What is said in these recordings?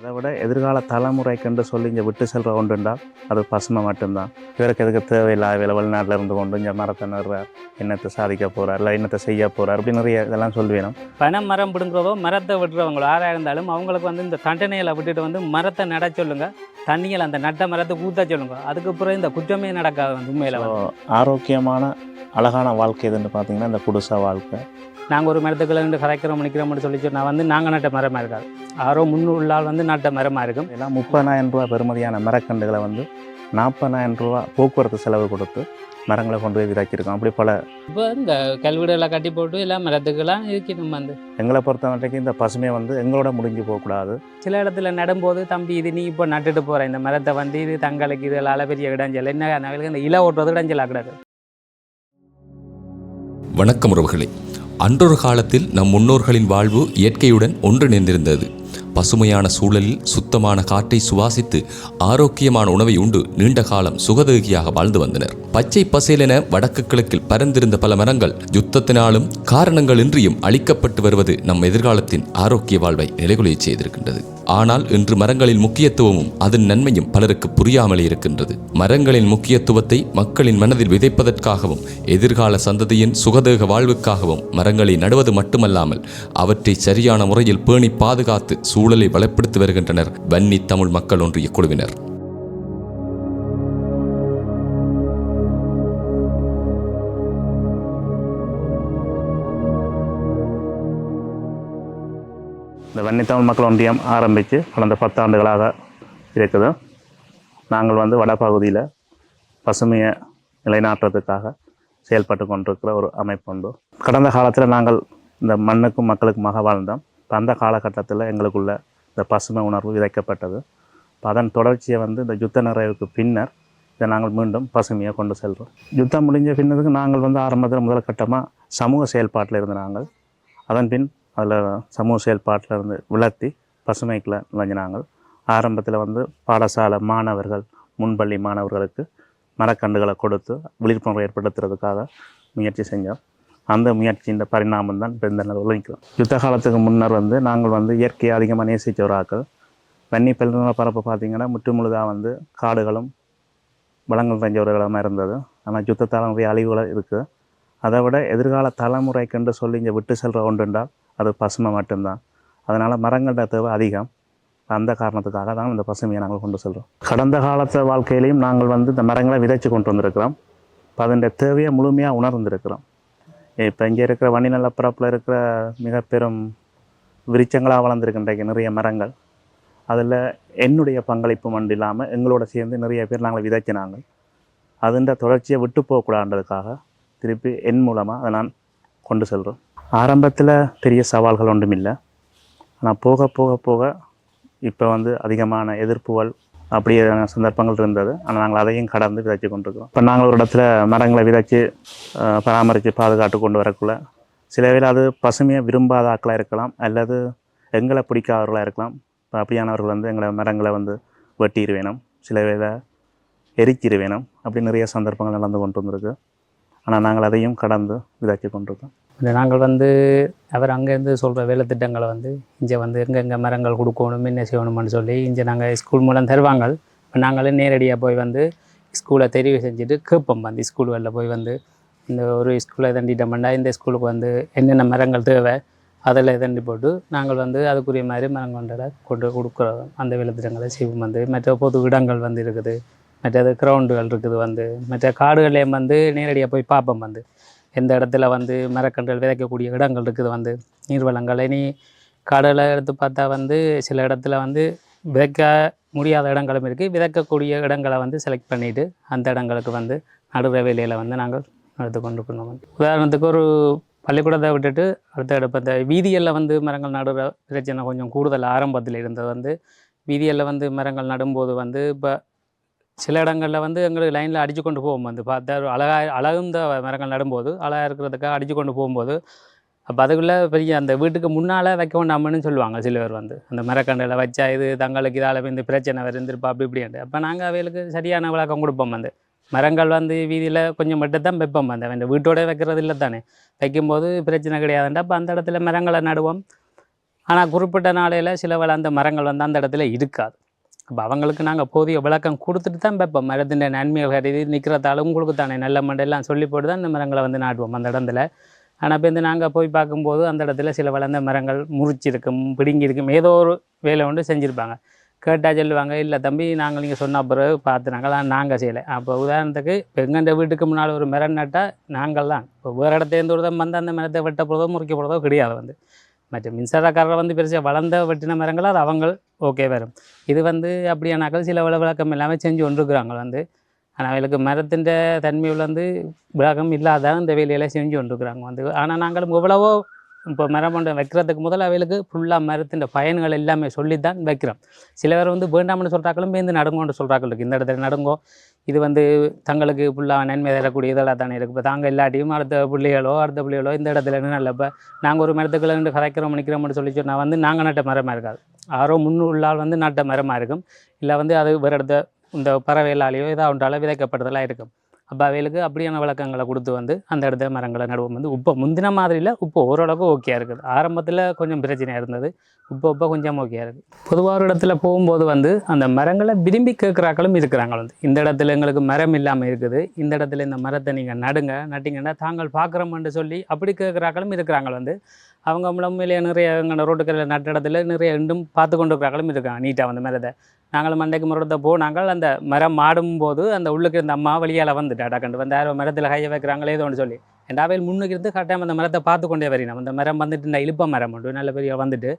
அதை விட எதிர்கால தலைமுறைக்கென்று சொல்லி இங்கே விட்டு செல்ற ஒன்றுண்டா அது பசுமை மட்டும்தான். இவருக்கு எதுக்கு தேவையில்லாத வேலை வெளிநாட்டில் இருந்து கொண்டு இங்கே மரத்தை நடுறார் என்னத்தை சாதிக்க போகிறார் இல்லை என்னத்தை செய்ய போகிறார் அப்படி நிறைய இதெல்லாம் சொல்லுவேணும் பனை மரம் பிடுங்குறதோ மரத்தை விட்டுறவங்களோ யாராக இருந்தாலும் அவங்களுக்கு வந்து இந்த தண்டனையில் விட்டுட்டு வந்து மரத்தை நட சொல்லுங்க. தண்ணியில் அந்த நட்ட மரத்தை ஊற்ற சொல்லுங்க. அதுக்கப்புறம் இந்த குற்றமே நடக்காது உண்மையில் ஆரோக்கியமான அழகான வாழ்க்கை எதுன்னு பார்த்தீங்கன்னா இந்த குடிசை வாழ்க்கை. நாங்கள் ஒரு மரத்துக்குள்ள இருந்து கதைக்கிறோம் நிற்கிறோம்னு சொல்லி சொன்னா வந்து நாங்கள் நட்ட மரமாக இருக்காது. யாரோ முன்னுள்ளால் வந்து நட்ட மரமாக இருக்கும். எல்லாம் முப்பதாயிரம் ரூபா பெறுமதியான மரக்கன்றுகளை வந்து நாற்பதாயிரம் ரூபா போக்குவரத்து செலவு கொடுத்து மரங்களை கொண்டு போய் விதாக்கியிருக்கோம் அப்படி பல இப்போ இந்த கல்வீடெல்லாம் கட்டி போட்டு எல்லாம் மரத்துக்கெல்லாம் இருக்கணும் வந்து. எங்களை பொறுத்த வரைக்கும் இந்த பசுமையை வந்து எங்களோட முடிஞ்சு போகக்கூடாது. சில இடத்துல நடும்போது தம்பி இது நீ இப்போ நட்டுட்டு போகிற இந்த மரத்தை வந்து இது தங்களுக்கு இது பெரிய இடைஞ்சல் என்ன இந்த இலை ஓட்டுறது இடைஞ்சல் ஆகிடாது வணக்கம் உறவுகளே. அன்றொரு காலத்தில் நம் முன்னோர்களின் வாழ்வு இயற்கையுடன் ஒன்றிணைந்திருந்தது. பசுமையான சூழலில் சுத்தமான காற்றை சுவாசித்து ஆரோக்கியமான உணவை உண்டு நீண்ட காலம் சுகதேகியாக வாழ்ந்து வந்தனர். பச்சை பசேலென வடக்கு கிழக்கில் பரந்திருந்த பல மரங்கள் யுத்தத்தினாலும் காரணங்களின்றியும் அழிக்கப்பட்டு வருவது நம் எதிர்காலத்தின் ஆரோக்கிய வாழ்வை நிலைகுலைய செய்திருக்கின்றது. ஆனால் இன்று மரங்களின் முக்கியத்துவமும் அதன் நன்மையும் பலருக்கு புரியாமலே இருக்கின்றது. மரங்களின் முக்கியத்துவத்தை மக்களின் மனதில் விதைப்பதற்காகவும் எதிர்கால சந்ததியின் சுகதேக வாழ்வுக்காகவும் மரங்களை நடுவது மட்டுமல்லாமல் அவற்றை சரியான முறையில் பேணி பாதுகாத்து சூழலை வளப்படுத்தி வருகின்றனர். வன்னி தமிழ் மக்கள் ஒன்றிய குழுவினர். இந்த வன்னித்தமிழ் மக்கள் ஒன்றியம் ஆரம்பித்து கடந்த பத்தாண்டுகளாக இருக்குது நாங்கள் வந்து வடபகுதியில் பசுமையை நிலைநாட்டுறதுக்காக செயல்பட்டு கொண்டிருக்கிற ஒரு அமைப்பு உண்டு. கடந்த காலத்தில் நாங்கள் இந்த மண்ணுக்கும் மக்களுக்குமாக வாழ்ந்தோம். இப்போ அந்த காலகட்டத்தில் எங்களுக்குள்ள இந்த பசுமை உணர்வு விதைக்கப்பட்டது. அதன் தொடர்ச்சியை வந்து இந்த யுத்த நிறைவுக்கு பின்னர் இதை நாங்கள் மீண்டும் பசுமையாக கொண்டு செல்கிறோம் யுத்தம் முடிஞ்ச பின்னதுக்கு நாங்கள் வந்து ஆரம்பத்தில் முதல் கட்டமாக சமூக செயல்பாட்டில் இருந்த நாங்கள். அதன் பின் அதில் சமூக செயல்பாட்டில் இருந்து விளத்தி பசுமைக்குள்ள நுழைஞ்சினாங்க ஆரம்பத்தில் வந்து பாடசாலை மாணவர்கள் முன்பள்ளி மாணவர்களுக்கு மரக்கன்றுகளை கொடுத்து விழிப்புணர்வு ஏற்படுத்துறதுக்காக முயற்சி செஞ்சோம். அந்த முயற்சியின் பரிணாமம் தான் இப்போ இந்த யுத்த காலத்துக்கு முன்னர் வந்து நாங்கள் வந்து இயற்கையை அதிகமாக நேசித்தவராக்கள் வன்னி பெருநில பரப்பு பார்த்திங்கன்னா முற்று முழுதாக வந்து காடுகளும் வளங்கள் நிறைஞ்ச ஒரு இடமா இருந்தது. ஆனால் யுத்தத்தால் நிறைய அழிவுகள் இருக்குது அதை விட எதிர்கால தலைமுறைக்கென்று சொல்லி இங்கே விட்டு செல்கிற ஒன்றுண்டால் அது பசுமை மட்டும்தான். அதனால் மரங்களோட தேவை அதிகம். அந்த காரணத்துக்காக தான் இந்த பசுமையை நாங்கள் கொண்டு செல்கிறோம் கடந்த காலத்து வாழ்க்கையிலையும் நாங்கள் வந்து இந்த மரங்களை விதைச்சு கொண்டு வந்திருக்கிறோம். இப்போ அதன் தேவையை முழுமையாக உணர்ந்திருக்கிறோம். இப்போ இங்கே இருக்கிற வன்னி நிலப்பரப்பில் இருக்கிற மிக பெரும் விருச்சங்களாக வளர்ந்துருக்கின்ற நிறைய மரங்கள். அதில் என்னுடைய பங்களிப்பு மட்டும் இல்லாமல் எங்களோட சேர்ந்து நிறைய பேர் நாங்கள் விதைச்சினாங்க. அதுன்ற தொடர்ச்சியை விட்டு போகக்கூடாதுன்றதுக்காக திருப்பி என் மூலமாக அதை நான் கொண்டு செல்கிறோம் ஆரம்பத்தில் பெரிய சவால்கள் ஒன்றும் இல்லை. ஆனால் போக போக போக இப்போ வந்து அதிகமான எதிர்ப்புகள் அப்படியே சந்தர்ப்பங்கள் இருந்தது. ஆனால் நாங்கள் அதையும் கடந்து விதைச்சு கொண்டிருக்கிறோம். இப்போ நாங்கள் ஒரு இடத்துல மரங்களை விதைச்சு பராமரித்து பாதுகாத்து கொண்டு வரக்குள்ள சில வேளை அது பசுமையை விரும்பாத ஆட்களாக இருக்கலாம் அல்லது எங்களை பிடிக்காதவர்களாக இருக்கலாம். இப்போ அப்படியானவர்கள் வந்து எங்களை மரங்களை வந்து வெட்டிடு வேணும் சில வேளை எரிக்கிற வேணும் அப்படி நிறைய சந்தர்ப்பங்கள் நடந்து கொண்டு வந்திருக்கு. ஆனால் நாங்கள் அதையும் கடந்து விதைச்சு கொண்டிருக்கோம் நாங்கள் வந்து அவர் அங்கேருந்து சொல்கிற வேலை திட்டங்களை வந்து இங்கே வந்து எங்கெங்கே மரங்கள் கொடுக்கணும் என்ன செய்யணும்னு சொல்லி இங்கே நாங்கள் ஸ்கூல் மூலம் தருவாங்க இப்போ நாங்களே நேரடியாக போய் வந்து ஸ்கூலை தெரிவு செஞ்சுட்டு கேட்போம் வந்து ஸ்கூல்களில் போய் வந்து. இந்த ஒரு ஸ்கூலை தண்டிட்டோம்னா இந்த ஸ்கூலுக்கு வந்து என்னென்ன மரங்கள் தேவை அதில் தண்டி போட்டு நாங்கள் வந்து அதுக்குரிய மாதிரி மரம் மரங்கொண்டை கொண்டு கொடுக்குறோம். அந்த வேலை திட்டங்களை செய்வோம் வந்து. மற்ற பொது இடங்கள் வந்து இருக்குது. மற்றது கிரவுண்டுகள் இருக்குது வந்து. மற்ற காடுகளையும் வந்து நேரடியாக போய் பார்ப்போம் வந்து. எந்த இடத்துல வந்து மரக்கன்றுகள் விதைக்கக்கூடிய இடங்கள் இருக்குது வந்து நீர்வளங்கள். இனி கடலை எடுத்து பார்த்தா வந்து சில இடத்துல வந்து விதைக்க முடியாத இடங்களும் இருக்குது விதைக்கக்கூடிய இடங்களை வந்து செலக்ட் பண்ணிவிட்டு அந்த இடங்களுக்கு வந்து நடுற வேலையில் வந்து நாங்கள் எடுத்து கொண்டு போனோம் உதாரணத்துக்கு ஒரு பள்ளிக்கூடத்தை விட்டுட்டு அடுத்த இடப்பு இந்த வீதிகளில் வந்து மரங்கள் நடுற பிரச்சனை கொஞ்சம் கூடுதல் ஆரம்பத்தில் இருந்தது வந்து வீதிகளில் வந்து மரங்கள் நடும்போது வந்து இப்போ சில இடங்களில் வந்து எங்களுக்கு லைனில் அடித்து கொண்டு போவோம் வந்து பார்த்தா அழகாக அழகா அழகுந்த மரங்கள் நடும்போது அழகாக இருக்கிறதுக்காக அடித்து கொண்டு போகும்போது அப்போ அதுக்குள்ளே பெரிய அந்த வீட்டுக்கு முன்னால் வைக்க வேண்டாமன்னு சொல்லுவாங்க சில பேர் வந்து. அந்த மரக்கண்டில் வச்சா இது தங்களுக்கு இதால் இந்த பிரச்சனை வருந்திருப்பா அப்படி இப்படின்ட்டு. அப்போ நாங்கள் அவைகளுக்கு சரியான விளக்கம் கொடுப்போம் வந்து. மரங்கள் வந்து வீதியில் கொஞ்சம் மட்டும் தான் வைப்போம் அந்த இந்த வீட்டோட வைக்கிறது இல்லை தானே வைக்கும்போது பிரச்சனை கிடையாதுண்டா அப்போ அந்த இடத்துல மரங்களை நடுவோம். ஆனால் குறிப்பிட்ட நாளையில் சில வேளை அந்த மரங்கள் வந்து அந்த இடத்துல இருக்காது. அப்போ அவங்களுக்கு நாங்கள் போதிய விளக்கம் கொடுத்துட்டு தான் வைப்போம் மரத்தின் நன்மைகள் கருதி நிற்கிறதால உங்களுக்கு தானே நல்ல மண்டெல்லாம் சொல்லி போட்டு தான் இந்த மரங்களை வந்து நாட்டுவோம் அந்த இடத்துல. ஆனால் இப்போ இந்த நாங்கள் போய் பார்க்கும்போது அந்த இடத்துல சில வளர்ந்த மரங்கள் முறிச்சிருக்கும் பிடுங்கியிருக்கும். ஏதோ ஒரு வேலை ஒன்று செஞ்சுருப்பாங்க. கேட்டால் சொல்லுவாங்க இல்லை தம்பி நாங்கள் நீங்கள் சொன்ன பிறகு பார்த்து நாங்கள் நாங்கள் செய்யலை. அப்போ உதாரணத்துக்கு இப்போ எங்கள் வீட்டுக்கு முன்னால் ஒரு மரம் நட்டால் நாங்கள் தான் இப்போ வேறு இடத்துலேருந்து ஒரு தான் வந்து அந்த மரத்தை வெட்ட போகிறதோ முறிக்க போகிறதோ கிடையாது வந்து. மற்ற மின்சாரக்காரர் வந்து பெருசாக வளர்ந்த வெட்டின மரங்கள் அது அவங்க ஓகே வரும். இது வந்து அப்படியானாக்கள் சில விள விளக்கம் எல்லாமே செஞ்சு கொண்டிருக்கிறாங்க வந்து. ஆனால் அவங்களுக்கு மரத்தின் தன்மையில் வந்து விளக்கம் இல்லாத இந்த வேலையெல்லாம் செஞ்சு கொண்டிருக்கிறாங்க வந்து. ஆனால் நாங்களும் எவ்வளவோ இப்போ மரம் வைக்கிறதுக்கு முதல்ல அவைகளுக்கு ஃபுல்லாக மரத்தின் பயன்கள் எல்லாமே சொல்லி தான் வைக்கிறோம். சில பேர் வந்து வேண்டாம்னு சொல்கிறாக்களும் இந்த நடுங்கோன்னு சொல்கிறாக்கள் இருக்குது இந்த இடத்துல நடுங்கோ. இது வந்து தங்களுக்கு ஃபுல்லாக நன்மை தரக்கூடிய இதெல்லாம் தானே இருக்குது இப்போ தாங்க இல்லாட்டியும் அடுத்த பிள்ளைகளோ அடுத்த பிள்ளைகளோ இந்த இடத்துல என்ன நல்ல இப்போ நாங்கள் ஒரு மரத்துக்குள்ள நின்று கதைக்கிறோம் நிற்கிறோம்னு சொல்லி சொன்னால் வந்து நாங்கள் நட்ட மரமாக இருக்காது. ஆரோ முன்னுள்ளால் வந்து நட்ட மரமாக இருக்கும். இல்லை வந்து அது வேறு இடத்த இந்த பறவைகளாலேயோ இதாக ஒன்றால விதைக்கப்பட்டதெல்லாம் இருக்கும். அப்போ அவைகளுக்கு அப்படியான விளக்கங்களை கொடுத்து வந்து அந்த இடத்துல மரங்களை நடுவோம். வந்து இப்போ முந்தின மாதிரியில் இப்போ ஓரளவுக்கு ஓகே இருக்குது. ஆரம்பத்தில் கொஞ்சம் பிரச்சனையாக இருந்தது. இப்போ இப்போ கொஞ்சம் ஓகே இருக்குது. பொதுவாக ஒரு இடத்துல போகும்போது வந்து அந்த மரங்களை விரும்பி கேட்குறாக்களும் இருக்கிறாங்க வந்து. இந்த இடத்துல எங்களுக்கு மரம் இல்லாமல் இருக்குது. இந்த இடத்துல இந்த மரத்தை நீங்கள் நடுங்க நட்டிங்கன்னா தாங்கள் பார்க்குறோம்னு சொல்லி அப்படி கேட்குறாக்களும் இருக்கிறாங்க வந்து. அவங்க உண்மையிலேயே நிறைய எங்கள் ரோட்டுக்கரையில் நட்ட இடத்துல நிறைய இன்னும் பார்த்து கொண்டு இருக்கிறாங்களும் இருக்காங்க நீட்டாக அந்த மரத்தை நாங்கள் மண்டைக்கு முறத்தை போ நாங்கள் அந்த மரம் மாடும் போது அந்த உள்ளுக்கு இருந்த அம்மா வழியால் வந்துட்டாடா கண்டு வந்து யாரோ மரத்தில் கையை வைக்கிறாங்களே ஏதோ ஒன்று சொல்லி. என் அவையில் முன்னுக்கு இருந்து கரெக்டாக அந்த மரத்தை பார்த்து கொண்டே வரையினோம் அந்த மரம் வந்துட்டு இந்த இழுப்ப மரம் உண்டு நல்ல பெரிய வந்துட்டு.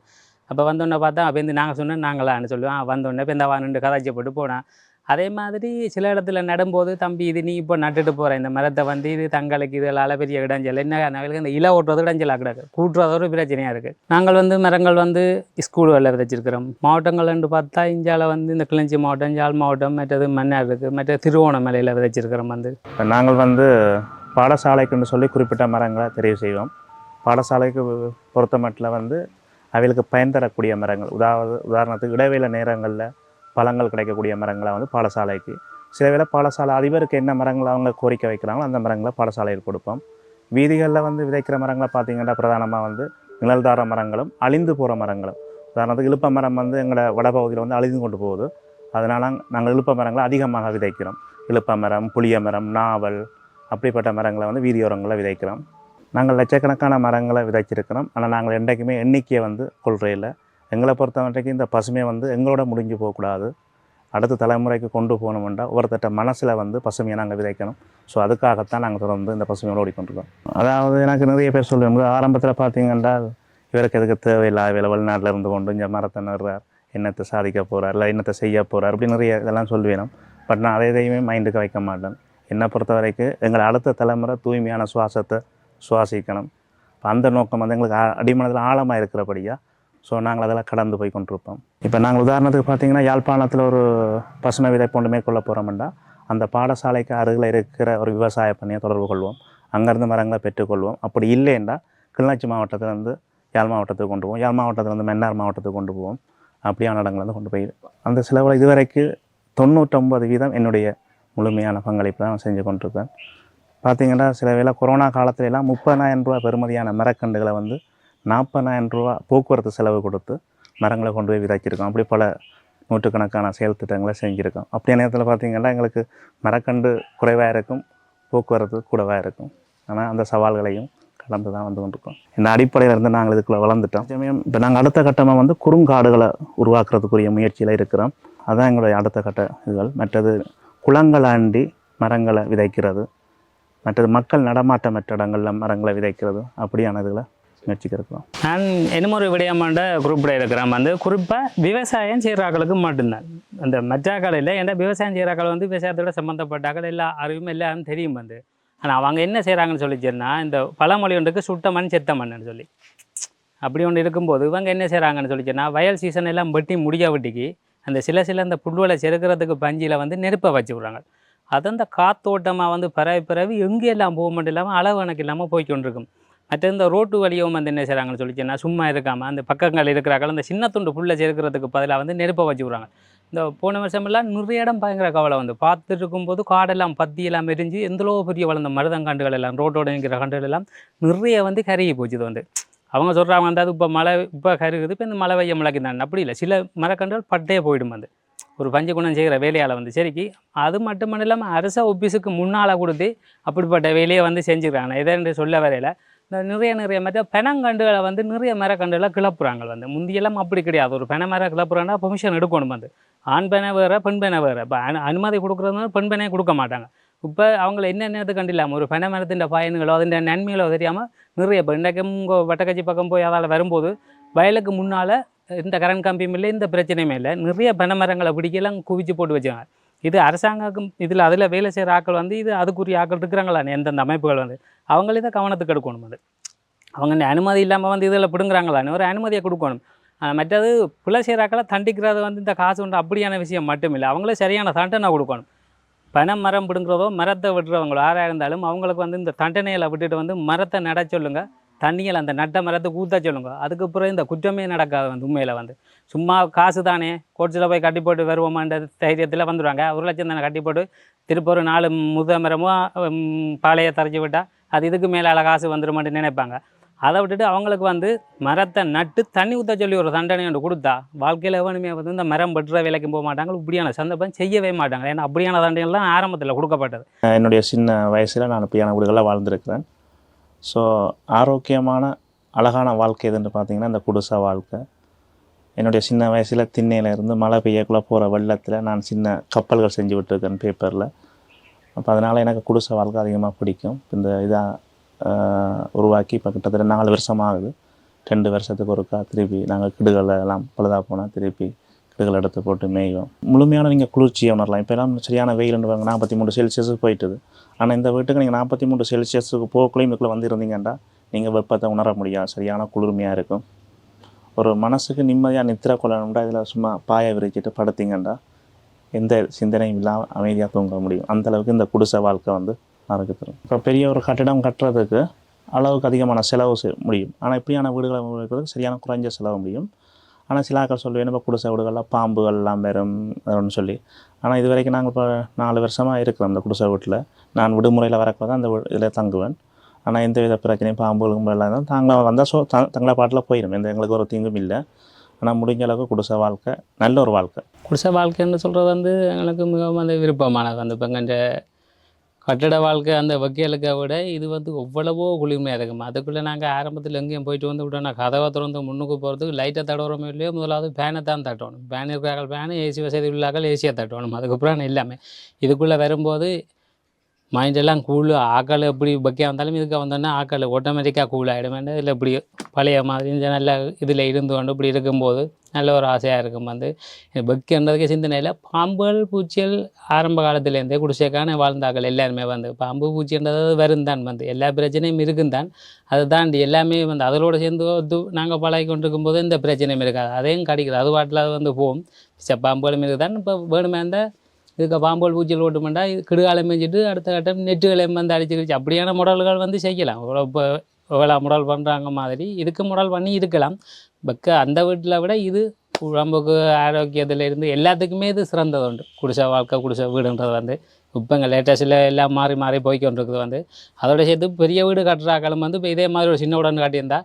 அப்போ வந்தோடனே பார்த்தா அப்போ இருந்து நாங்கள் சொன்னோம் நாங்களான்னு சொல்லுவேன் வந்தோடனே இப்போ இந்த வான்னு கதாச்சி போட்டு போனேன் அதே மாதிரி சில இடத்துல நடும்போது தம்பி இது நீ இப்போ நட்டுட்டு போகிற இந்த மரத்தை வந்து இது தங்களுக்கு இதெல்லாம் பெரிய இடைஞ்சல். என்ன அவங்களுக்கு இந்த இலை ஓட்டுறது இடைஞ்சலாக கிடக்கு. கூட்டுறது ஒரு பிரச்சனையாக இருக்குது நாங்கள் வந்து மரங்கள் வந்து ஸ்கூல்களில் விதைச்சிருக்கிறோம் மாவட்டங்கள்னு பார்த்தா இந்தியாவில் வந்து இந்த கிளிஞ்சி மாவட்டம் ஜாழ் மாவட்டம் மற்றது மன்னார் இருக்குது மற்ற திருவோணமலையில் விதைச்சிருக்கிறோம் வந்து. இப்போ நாங்கள் வந்து பாடசாலைக்குன்னு சொல்லி குறிப்பிட்ட மரங்களை தெரிவு செய்வோம். பாடசாலைக்கு பொறுத்த மட்டில் வந்து அவைகளுக்கு பயன் தரக்கூடிய மரங்கள். உதாவது உதாரணத்துக்கு இடைவேளை நேரங்களில் பழங்கள் கிடைக்கக்கூடிய மரங்களை வந்து பாடசாலைக்கு. சில வேளை பாடசாலை அதிபருக்கு என்ன மரங்களை அவங்க கோரிக்கை வைக்கிறாங்களோ அந்த மரங்களை பாடசாலையில் கொடுப்போம். வீதிகளில் வந்து விதைக்கிற மரங்களை பார்த்திங்கன்னா பிரதானமாக வந்து நிழல்தார மரங்களும் அழிந்து போகிற மரங்களும். உதாரணத்துக்கு இழுப்ப மரம் வந்து எங்களோட வடபகுதியில் வந்து அழிந்து கொண்டு போகுது. அதனால் நாங்கள் இழுப்ப மரங்களை அதிகமாக விதைக்கிறோம். இழுப்ப மரம் புளிய மரம் நாவல் அப்படிப்பட்ட மரங்களை வந்து வீதியோரங்களில் விதைக்கிறோம். நாங்கள் லட்சக்கணக்கான மரங்களை விதைச்சிருக்கிறோம். ஆனால் நாங்கள் என்றைக்குமே எண்ணிக்கையை வந்து கொள்றையில் எங்களை பொறுத்த வரைக்கும் இந்த பசுமை வந்து எங்களோட முடிஞ்சு போகக்கூடாது. அடுத்த தலைமுறைக்கு கொண்டு போகணுமெண்டா ஒருத்தட்ட மனசில் வந்து பசுமையை நாங்கள் விதைக்கணும். ஸோ அதுக்காகத்தான் நாங்கள் தொடர்ந்து இந்த பசுமையோடு ஓடிக்கொண்டிருக்கோம். அதாவது எனக்கு நிறைய பேர் சொல்லுவாங்க ஆரம்பத்தில் பார்த்தீங்கன்னா இவருக்கு எதுக்கு தேவையில்லாத வேலை வெளிநாட்டில் இருந்து கொண்டு இந்த மரத்தை நடுறார் என்னத்தை சாதிக்க போகிறார் இல்லை என்னத்தை செய்ய போகிறார் அப்படி நிறைய இதெல்லாம் சொல்லுவேன் பட் நான் அதை எதையுமே மைண்டுக்கு வைக்க மாட்டேன். என்னை பொறுத்த வரைக்கும் எங்களை அடுத்த தலைமுறை தூய்மையான சுவாசத்தை சுவாசிக்கணும். அந்த நோக்கம் வந்து எங்களுக்கு அடிமனத்தில் அடிமனதில் ஆழமாக இருக்கிறபடியாக ஸோ நாங்கள் அதெல்லாம் கடந்து போய் கொண்டிருப்போம். இப்போ நாங்கள் உதாரணத்துக்கு பார்த்தீங்கன்னா யாழ்ப்பாணத்தில் ஒரு பசுமை விதை ஒன்று மேற்கொள்ள போகிறோம்னா அந்த பாடசாலைக்கு அருகில் இருக்கிற ஒரு விவசாய பணியை தொடர்பு கொள்வோம். அங்கேருந்து மரங்களை பெற்றுக்கொள்வோம் அப்படி இல்லைன்னா கிளிநொச்சி மாவட்டத்திலேருந்து யாழ் மாவட்டத்துக்கு கொண்டு போவோம். யாழ் மாவட்டத்திலேருந்து மன்னார் மாவட்டத்துக்கு கொண்டு போவோம். அப்படியான இடங்களை வந்து கொண்டு போய் அந்த செலவில் இதுவரைக்கு தொண்ணூற்றொம்பது வீதம் என்னுடைய முழுமையான பங்களிப்பு தான் நான் செஞ்சு கொண்டிருக்கேன். பார்த்தீங்கன்னா சில வேளை கொரோனா காலத்துலலாம் முப்பதாயிரம் ரூபா பெறுமதியான மரக்கன்றுகளை வந்து நாற்பதாயிரம் ரூபா போக்குவரத்து செலவு கொடுத்து மரங்களை கொண்டு போய் விதைச்சிருக்கோம். அப்படி பல நூற்றுக்கணக்கான செயல் திட்டங்களை செஞ்சுருக்கோம். அப்படியே நேரத்தில் பார்த்தீங்கன்னா எங்களுக்கு மரக்கன்று குறைவாக இருக்கும் போக்குவரத்து கூடவாக இருக்கும். ஆனால் அந்த சவால்களையும் கலந்து தான் வந்து கொண்டிருக்கோம். இந்த அடிப்படையில் இருந்து நாங்கள் இதுக்குள்ளே வளர்ந்துட்டோம். சமயம் இப்போ நாங்கள் அடுத்த கட்டமாக வந்து குறுங்காடுகளை உருவாக்குறதுக்குரிய முயற்சியில் இருக்கிறோம். அதுதான் எங்களுடைய அடுத்த கட்ட இதுகள். மற்றது குளங்களாண்டி மரங்களை விதைக்கிறது. மற்றது மக்கள் நடமாட்டமற்ற இடங்களில் மரங்களை விதைக்கிறது. அப்படியான இதுகளை முயற்சிக்கிறோம் நான் என்னமோ ஒரு விடயமாண்ட குறிப்பிட இருக்கிறேன். வந்து குறிப்பாக விவசாயம் செய்கிறாக்களுக்கு மட்டும்தான். அந்த மற்றாக்கள் இல்லை. ஏன்னா விவசாயம் செய்கிறாக்கள் வந்து விவசாயத்தோட சம்மந்தப்பட்டாக்கள் எல்லா அறிவும் எல்லாரும் தெரியும் வந்து. ஆனால் அவங்க என்ன செய்கிறாங்கன்னு சொல்லிச்சுன்னா இந்த பழமொழி ஒன்றுக்கு சுட்ட மண் செத்த மண்ணுன்னு சொல்லி. அப்படி ஒன்று இருக்கும்போது இவங்க என்ன செய்கிறாங்கன்னு சொல்லிச்சுன்னா வயல் சீசன் எல்லாம் வெட்டி முடிய வெட்டிக்கு அந்த சில சில அந்த புல்வலை செருக்கிறதுக்கு பஞ்சியில் வந்து நெருப்பை வச்சு விட்றாங்க. அது அந்த காத்தோட்டமாக வந்து பரவி பரவி எங்கேயெல்லாம் போக மட்டும் இல்லாமல் அளவு கணக்கு இல்லாமல் போய்க்கொண்டிருக்கும். மற்ற இந்த ரோட்டு வழியும் வந்து என்ன செய்கிறாங்கன்னு சொல்லிச்சுன்னா சும்மா இருக்காமல் அந்த பக்கங்கள் இருக்கிறாக்கள் அந்த சின்ன துண்டு புல்லை சேர்க்கிறதுக்கு பதிலாக வந்து நெருப்பை வச்சு விட்றாங்க. இந்த போன வருஷமெல்லாம் நிறைய இடம் பயங்கர கவலை வந்து. பார்த்துட்டு இருக்கும்போது காடெல்லாம் பத்தி எல்லாம் எரிஞ்சு எந்தளோ பெரிய வளர்ந்த மருதங்காண்டுகள் எல்லாம் ரோட்டோட நிற்கிற கண்டுகள் எல்லாம் நிறைய வந்து கருகி போச்சு இது வந்து. அவங்க சொல்கிறாங்க வந்து அது இப்போ மழை இப்போ கருகுது இப்போ இந்த மழை வெய்ய முளைக்குதான் அப்படி இல்லை. சில மரக்கன்றுகள் பட்டே போயிடும் வந்து. ஒரு பஞ்சு குணம் செய்கிற வேலையால் வந்து. சரிக்கு அது மட்டும் இல்லாமல் அரச ஆஃபீஸுக்கு முன்னால் கொடுத்து அப்படிப்பட்ட வேலையை வந்து செஞ்சுருக்காங்க எதென்று சொல்ல வரையில் இந்த நிறைய நிறைய மற்ற பெனங்கண்டுகளை வந்து நிறைய மரக்கண்டுகளை கிளப்புறாங்க வந்து. முந்தியெல்லாம் அப்படி கிடையாது. ஒரு பென மரம் கிளப்புறாங்கன்னா பெர்மிஷன் எடுக்கணும் வந்து. ஆண் பெணை வேறு பெண் பெணை வேறு. இப்போ அனுமதி கொடுக்குறதுனால பெண் பெண்ணே கொடுக்க மாட்டாங்க. இப்போ அவங்கள என்னென்னது கண்டில்லாமல் ஒரு பென மரத்தின் பயன்களோ அதன் நன்மைகளோ தெரியாமல் நிறைய இப்போ இன்றைக்கும் உங்கள் வட்டக்கச்சி பக்கம் போய் அதால் வரும்போது வயலுக்கு முன்னால் இந்த கரண்ட் கம்பியும் இல்லை இந்த பிரச்சனையுமே இல்லை. நிறைய பெண மரங்களை பிடிக்கலாம் குவிச்சு போட்டு வச்சாங்க இது அரசாங்கம் இதில் அதில் வேலை செய்கிற ஆட்கள் வந்து இது அதுக்குரிய ஆக்கள் இருக்கிறாங்களா? எந்தெந்த அமைப்புகள் வந்து? அவங்களே தான் கவனத்துக்கு எடுக்கணும் அது. அவங்க அனுமதி இல்லாமல் வந்து இதில் பிடுங்குறாங்களான்னு ஒரு அனுமதியை கொடுக்கணும். மற்றது பிள்ளை செய்கிறாக்களை தண்டிக்கிறது வந்து இந்த காசு உண்டு அப்படியான விஷயம் மட்டும் இல்லை. அவங்களே சரியான தண்டனை கொடுக்கணும். பனை மரம் பிடுங்குறதோ மரத்தை விடுறவங்களோ யாராக இருந்தாலும் அவங்களுக்கு வந்து இந்த தண்டனையில் விட்டுட்டு வந்து மரத்தை நட சொல்லுங்கள் தண்ணியில் அந்த நட்ட மரத்தை ஊற்ற சொல்லுங்க. அதுக்கப்புறம் இந்த குற்றமே நடக்காது வந்து உண்மையில் வந்து. சும்மா காசு தானே கோட்ஸில் போய் கட்டி போட்டு வருவோமான்ற தைரியத்தில் வந்துடுவாங்க ஒரு லட்சம் தானே கட்டி போட்டு திருப்ப ஒரு நாலு முத பாலையை தரைச்சி விட்டால் அது இதுக்கு மேலே காசு வந்துருமான்னு நினைப்பாங்க. அதை விட்டுட்டு அவங்களுக்கு வந்து மரத்தை நட்டு தண்ணி ஊற்ற சொல்லி ஒரு தண்டனை ஒன்று கொடுத்தா வாழ்க்கையில் எவனுமே வந்து இந்த மரம் வெட்டுற விலைக்கும் போக மாட்டாங்க. இப்படியான சந்தர்ப்பம் செய்யவே மாட்டாங்க. ஏன்னா அப்படியான தண்டனைலாம் ஆரம்பத்தில் கொடுக்கப்பட்டது. என்னுடைய சின்ன வயசில் நான் இப்படியான வீடுகளில் வாழ்ந்துருக்கிறேன். ஸோ ஆரோக்கியமான அழகான வாழ்க்கை எதுன்னு பார்த்தீங்கன்னா இந்த குடிசை வாழ்க்கை. என்னுடைய சின்ன வயசில் திண்ணையிலேருந்து மழை பெய்யக்குள்ளே போகிற வெள்ளத்தில் நான் சின்ன கப்பல்கள் செஞ்சு விட்டுருக்கேன் பேப்பரில் அப்போ அதனால் எனக்கு குடிசை வாழ்க்கை அதிகமாக பிடிக்கும். இந்த இதாக உருவாக்கி இப்போ கிட்டத்தட்ட நாலு வருஷம் ஆகுது ரெண்டு வருஷத்துக்கு ஒருக்கா திருப்பி நாங்கள் கிடுகளை எல்லாம் பழுதாக போனால் திருப்பி விளக்குகள் எடுத்து போட்டு மேய்வோம் முழுமையான நீங்கள் குளிர்ச்சியை உணரலாம். இப்போ எல்லாம் சரியான வெயில்னு நாற்பத்தி மூணு செல்சியஸுக்கு போயிட்டுது. ஆனால் இந்த வீட்டுக்கு நீங்கள் நாற்பத்தி மூணு செல்சியஸுக்கு போக்குள்ளே இதுக்குள்ளே வந்துருந்தீங்கன்னா நீங்கள் வெப்பத்தை உணர முடியாது. சரியான குளிர்மையாக இருக்கும். ஒரு மனசுக்கு நிம்மதியாக நித்திர கொள்ளணும்டா இதில் சும்மா பாயை விரிச்சிட்டு படுத்திங்கண்டா எந்த சிந்தனையும் இல்லாமல் அமைதியாக தூங்க முடியும். அந்த அளவுக்கு இந்த குடிசை வாழ்க்கை வந்து நறுக்கு தரும் இப்போ பெரிய ஒரு கட்டிடம் கட்டுறதுக்கு அளவுக்கு அதிகமான செலவு முடியும். ஆனால் இப்படியான வீடுகளை சரியான குறைஞ்ச செலவு முடியும். ஆனால் சிலாக்கள் சொல்லுவேன் நம்ம குடிசை வீடுகளில் பாம்புகள்லாம் வெறும் வரும் அதுன்னு சொல்லி. ஆனால் இது வரைக்கும் நாங்கள் இப்போ நாலு வருஷமாக இருக்கிறோம் அந்த குடிசை வீட்டில். நான் விடுமுறையில் வரப்போ தான் அந்த இதில் தங்குவேன். ஆனால் எந்த வித பிரச்சனையும் பாம்புகளும் எல்லாம் தான் தாங்கள வந்தால் ஸோ தங்களை பாட்டில் போயிடும். எந்த எங்களுக்கு ஒரு தீங்கும் இல்லை. ஆனால் முடிஞ்ச அளவுக்கு குடிசை வாழ்க்கை நல்ல ஒரு வாழ்க்கை. குடிசை வாழ்க்கைன்னு சொல்கிறது வந்து எங்களுக்கு மிகவும் வந்து விருப்பமானது. வந்து இப்போ கட்டட வாழ்க்கை அந்த வக்கீலுக்கை விட இது வந்து எவ்வளவோ குளிர்மையாக இருக்கும் அதுக்குள்ளே நாங்கள் ஆரம்பத்தில் எங்கேயும் போயிட்டு வந்து விட்டோம்னா கதவை திறந்து முன்னுக்கு போகிறதுக்கு லைட்டை தடவுறோமோ இல்லையோ முதலாவது ஃபேனை தான் தட்டணும். ஃபேன் இருக்கிறார்கள் ஃபேனு ஏசி வசதி உள்ளாக்கள் ஏசியை தட்டணும். அதுக்கப்புறம் எல்லாமே இதுக்குள்ளே வரும்போது மைண்ட் எல்லாம் ஆக்கள் எப்படி பக்கியாக வந்தாலும் இதுக்கு வந்தோன்னே ஆக்கள் ஆட்டோமேட்டிக்காக கூல் ஆகிடும் இதில் இப்படி பழைய மாதிரி இந்த நல்ல இதில் இருந்து கொண்டு இப்படி இருக்கும்போது நல்ல ஒரு ஆசையாக இருக்கும். வந்து பக்கின்றதுக்கு சிந்தனையில் பாம்புகள் பூச்சிகள் ஆரம்ப காலத்துலேருந்தே குடிசைக்கான வாழ்ந்தாக்கள் எல்லாருமே வந்து பாம்பு பூச்சின்றது வரும் தான். வந்து எல்லா பிரச்சனையும் இருக்குந்தான் அதை தாண்டி எல்லாமே வந்து அதோட சேர்ந்து நாங்கள் பழகி கொண்டிருக்கும் போது இந்த பிரச்சனையும் இருக்காது. அதையும் கிடைக்குது அது பாட்டில் அது வந்து போகும். ச பாம்புகளும் இருக்குதான். இப்போ வேணுமே இருந்தால் இதுக்கு பாம்போல் பூச்சியில் ஓட்டுமெண்டா இது கிடுகாலம் மேய்ஞ்சிட்டு அடுத்த கட்டம் நெட்டுகளையும் வந்து அடிச்சு அடிச்சுக்கிச்சு அப்படியான முடல்கள் வந்து செய்யலாம் இவ்வளோ இப்போ இவ்வளோ முடல் பண்ணுறாங்க மாதிரி இதுக்கு முடல் பண்ணி இருக்கலாம். பக்க அந்த வீட்டில் விட இது உடம்புக்கு ஆரோக்கியத்தில் இருந்து எல்லாத்துக்குமே இது சிறந்தது உண்டு. குடிசை வாழ்க்கை குடிசை வீடுன்றது வந்து இப்போ இங்கே லேட்டஸ்ட்டில் எல்லாம் மாறி மாறி போய்க்கொண்டிருக்குது வந்து. அதோட சேர்த்து பெரிய வீடு கட்டுறாக்களும் வந்து இப்போ இதே மாதிரி ஒரு சின்ன உடன் காட்டியிருந்தா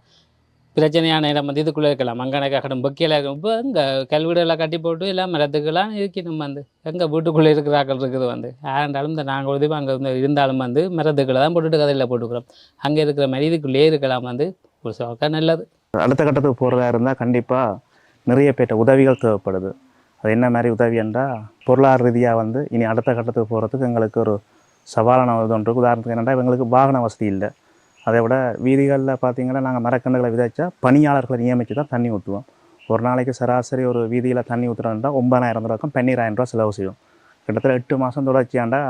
பிரச்சனையான இடம் வந்து இதுக்குள்ளே இருக்கலாம். அங்கன கட்டம் பொக்கியில் இப்போ இங்கே கல்வீடெல்லாம் கட்டி போட்டு எல்லாம் மரத்துக்கெல்லாம் இருக்கணும் வந்து. எங்கள் வீட்டுக்குள்ளே இருக்கிறாக்கள் இருக்குது வந்து. ஆண்டாலும் இந்த நாங்கள் உதவி அங்கே வந்து இருந்தாலும் வந்து மரத்துக்களை தான் போட்டுட்டு கதையில் போட்டுக்கிறோம். அங்கே இருக்கிற மாதிரி இதுக்குள்ளேயே இருக்கலாம் வந்து. ஒரு சோக்கா நல்லது. அடுத்த கட்டத்துக்கு போகிறதா இருந்தால் கண்டிப்பாக நிறைய பேர்ட்ட உதவிகள் தேவைப்படுது. அது என்ன மாதிரி உதவி என்றால் பொருளாதார ரீதியாக வந்து இனி அடுத்த கட்டத்துக்கு போகிறதுக்கு எங்களுக்கு ஒரு சவாலான இது ஒன்று உதாரணத்துக்கு என்னென்னா எங்களுக்கு வாகன வசதி இல்லை. அதை விட வீதிகளில் பார்த்தீங்கன்னா நாங்கள் மரக்கன்றுகளை விதைச்சா பணியாளர்களை நியமித்து தான் தண்ணி ஊற்றுவோம். ஒரு நாளைக்கு சராசரி ஒரு வீதியில் தண்ணி ஊற்றுறோம்னா ஒன்பதாயிரம் ரூபாய்க்கும் பன்னிராயிரம் ரூபா செலவு செய்யும் கிட்டத்தட்ட எட்டு மாதம் தொடர்ச்சியாண்டா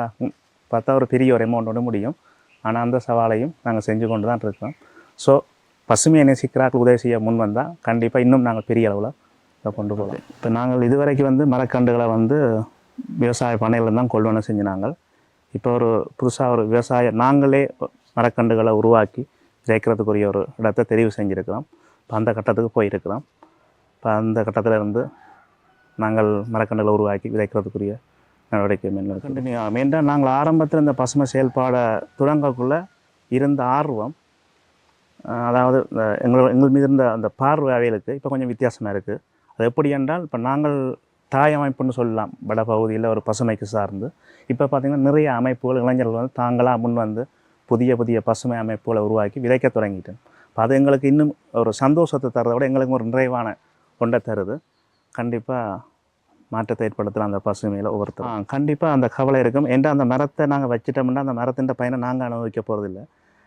பார்த்தா ஒரு பெரிய ஒரு அமௌண்ட் முடியும். ஆனால் அந்த சவாலையும் நாங்கள் செஞ்சு கொண்டு தான் இருக்கோம். ஸோ பசுமையை நேசிக்கிறார்கள் உதவி செய்ய முன் வந்தால் கண்டிப்பாக இன்னும் நாங்கள் பெரிய அளவில் இதை கொண்டு போகலாம். இப்போ நாங்கள் இதுவரைக்கும் வந்து மரக்கன்றுகளை வந்து விவசாய பண்ணையில் தான் கொள்வனை செஞ்சு நாங்கள் இப்போ ஒரு புதுசாக ஒரு விவசாய நாங்களே மரக்கன்றுகளை உருவாக்கி விதைக்கிறதுக்குரிய ஒரு இடத்தை தெரிவு செஞ்சுருக்கிறோம். இப்போ அந்த கட்டத்துக்கு போயிருக்கிறோம். இப்போ அந்த கட்டத்தில் இருந்து நாங்கள் மரக்கண்டுகளை உருவாக்கி விதைக்கிறதுக்குரிய நடவடிக்கை மேற்கொண்டு கண்டினியூ மெயினாக நாங்கள் ஆரம்பத்தில் இந்த பசுமை செயல்பாடை தொடங்கக்குள்ளே இருந்த ஆர்வம் அதாவது இந்த எங்கள் எங்கள் மீது இருந்த அந்த பார்வை அவைகளுக்கு இப்போ கொஞ்சம் வித்தியாசமாக இருக்குது அது எப்படி என்றால் இப்போ நாங்கள் தாய் அமைப்புன்னு சொல்லலாம். வட பகுதியில் ஒரு பசுமைக்கு சார்ந்து. இப்போ பார்த்திங்கன்னா நிறைய அமைப்புகள் இளைஞர்கள் வந்து தாங்களாக முன் வந்து புதிய புதிய பசுமை அமைப்புகளை உருவாக்கி விதைக்க தொடங்கிட்டோம் இப்போ அது எங்களுக்கு இன்னும் ஒரு சந்தோஷத்தை தரதை. விட எங்களுக்கு ஒரு நிறைவான கொண்டை தருது. கண்டிப்பாக மாற்றத்தை ஏற்படுத்தலாம் அந்த பசுமையில் ஒவ்வொருத்தரும். கண்டிப்பாக அந்த கவலை இருக்கும். ஏன்டா அந்த மரத்தை நாங்கள் வச்சிட்டோம்னா அந்த மரத்தின் பயனை நாங்கள் அனுபவிக்க போகிறதில்ல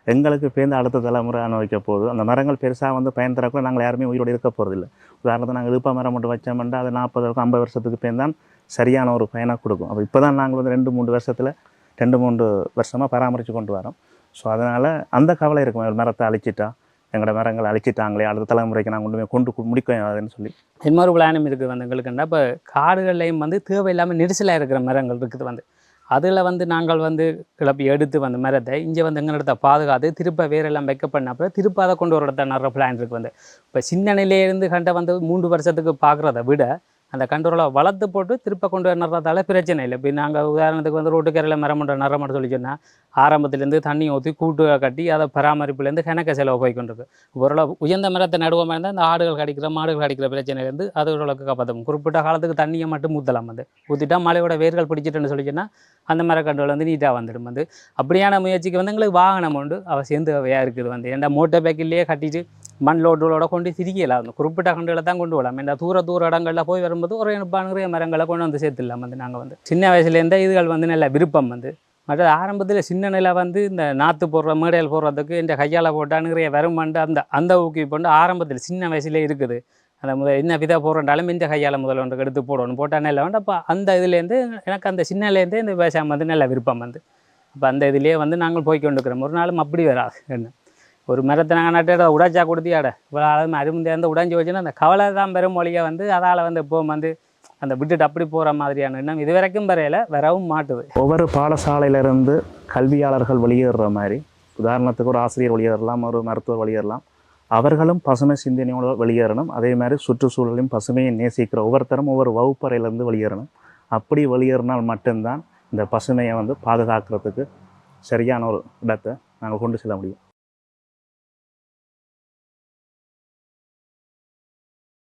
எங்களுக்கு பேர்ந்து அடுத்த தலைமுறை அனுபவிக்க போகுது. அந்த மரங்கள் பெருசாக வந்து பயன் தரக்கூட நாங்கள் யாருமே உயிரோடு இருக்க போகிறதில்ல உதாரணத்துக்கு நாங்கள் இழுப்ப மரம் மட்டும் வச்சோம்னா அது நாற்பது வருஷம் ஐம்பது வருஷத்துக்கு தான் சரியான ஒரு பயனை கொடுக்கும். அப்போ இப்போ தான் நாங்கள் வந்து ரெண்டு மூணு வருஷத்தில் ரெண்டு மூன்று வருஷமாக பராமரித்து கொண்டு வரோம். ஸோ அதனால் அந்த கவலை இருக்கும் ஒரு மரத்தை அழிச்சிட்டா எங்களோட மரங்களை அழிச்சிட்டாங்களே அடுத்த தலைமுறைக்கு நாங்கள் கொண்டு கொண்டு முடிக்க அதுன்னு சொல்லி. இன்னொரு பிளானும் இருக்குது வந்து எங்களுக்குன்னா இப்போ காடுகள்லையும் வந்து தேவையில்லாமல் நெரிசலாக இருக்கிற மரங்கள் இருக்குது வந்து. அதில் வந்து நாங்கள் வந்து கிளப்பி எடுத்து வந்த மரத்தை இங்கே வந்து எங்களிடத்த பாதுகாத்து திருப்ப வேரெல்லாம் வைக்க பண்ண அப்புறம் திருப்ப அதை கொண்டு ஒரு இடத்த நடுற பிளான் இருக்குது வந்து. இப்போ சின்ன நிலையிலேருந்து கண்ட வந்து மூன்று வருஷத்துக்கு பார்க்குறத விட அந்த கண்ட்ரோலை வளர்த்து போட்டு திருப்ப கொண்டு வர பிரச்சனை இல்லை. இப்போ நாங்கள் உதாரணத்துக்கு வந்து ரோட்டுக்கரையில் மரம் பண்ணுற நர மட்டும் சொல்லி சொன்னால் ஆரம்பத்துலேருந்து தண்ணி ஊற்றி கூட்டு கட்டி அதை பராமரிப்புலேருந்து கணக்க செலவு போய் கொண்டிருக்கு. ஓரளவு உயர்ந்த மரத்தை நடுவோமா இருந்தால் அந்த ஆடுகள் கடிக்கிற மாடுகள் கடிக்கிற பிரச்சனையிலேருந்து அது ஓரளவுக்கு காப்பாற்றும் குறிப்பிட்ட காலத்துக்கு தண்ணியை மட்டும் ஊற்றலாம் வந்து ஊற்றிட்டா மழையோட வேர்கள் பிடிச்சிட்டுன்னு சொல்லி சொன்னால் அந்த மரக்கன்றுகள் வந்து நீட்டாக வந்துடும் வந்து அப்படியான முயற்சிக்கு வந்து எங்களுக்கு வாகனம் உண்டு. அவசியம் தேவையாக இருக்குது வந்து. ஏன்னா மோட்டர் பைக்கிலேயே கட்டிட்டு மண் லோடுகளோட கொண்டு திரிக்கலாம் அந்த குறிப்பிட்ட கண்டுகளை தான் கொண்டு வரலாம் இந்த தூர தூர இடங்களில் போய் வரும்போது ஒரு நிறைய மரங்களை கொண்டு வந்து சேர்த்துடலாம் வந்து நாங்கள் வந்து சின்ன வயசுலேருந்தே இதுகள் வந்து நல்ல விருப்பம் வந்து மற்ற ஆரம்பத்தில் சின்ன நிலை வந்து இந்த நாற்று போடுற மேடையில் போடுறதுக்கு இந்த கையால் போட்டானுங்கிற நிறைய வருமாண்டு அந்த அந்த ஊக்குவிப்பு ஆரம்பத்தில் சின்ன வயசுலேயே இருக்குது அந்த முதல் என்ன விதை போடுறதாலும் இந்த கையால் முதல்ல ஒன்று எடுத்து போடணும் போட்டானே இல்லை வேண்டாம் அப்போ அந்த இதுலேருந்து எனக்கு அந்த சின்னலேருந்தே இந்த விவசாயம் வந்து நல்ல விருப்பம் வந்து அப்போ அந்த இதுலேயே வந்து நாங்கள் போய் கொண்டுக்கிறோம் ஒரு நாளும் அப்படி வராது என்ன ஒரு மரத்தை நாங்கள் நட்டு உடைச்சா கொடுத்தியாட? இவ்வளோ அளவு அரும்பு இருந்து உடைஞ்சி வச்சுன்னா அந்த கவலை தான் பெரும் மொழியை வந்து அதால் வந்து எப்போவும் வந்து அந்த விட்டுட்டு அப்படி போகிற மாதிரியான எண்ணம் இது வரைக்கும் வரையில் வரவும் மாட்டுது. ஒவ்வொரு பாடசாலையிலிருந்து கல்வியாளர்கள் வெளியேறுற மாதிரி உதாரணத்துக்கு ஒரு ஆசிரியர் வெளியேறலாம் ஒரு மருத்துவர் வெளியேறலாம் அவர்களும் பசுமை சிந்தனையோடு வெளியேறணும். அதே மாதிரி சுற்றுச்சூழலையும் பசுமையை நேசிக்கிற ஒவ்வொருத்தரும் ஒவ்வொரு வகுப்பறையிலேருந்து வெளியேறணும். அப்படி வெளியேறினால் மட்டும்தான் இந்த பசுமையை வந்து பாதுகாக்கிறதுக்கு சரியான ஒரு இடத்தை நாங்கள் கொண்டு செல்ல முடியும்.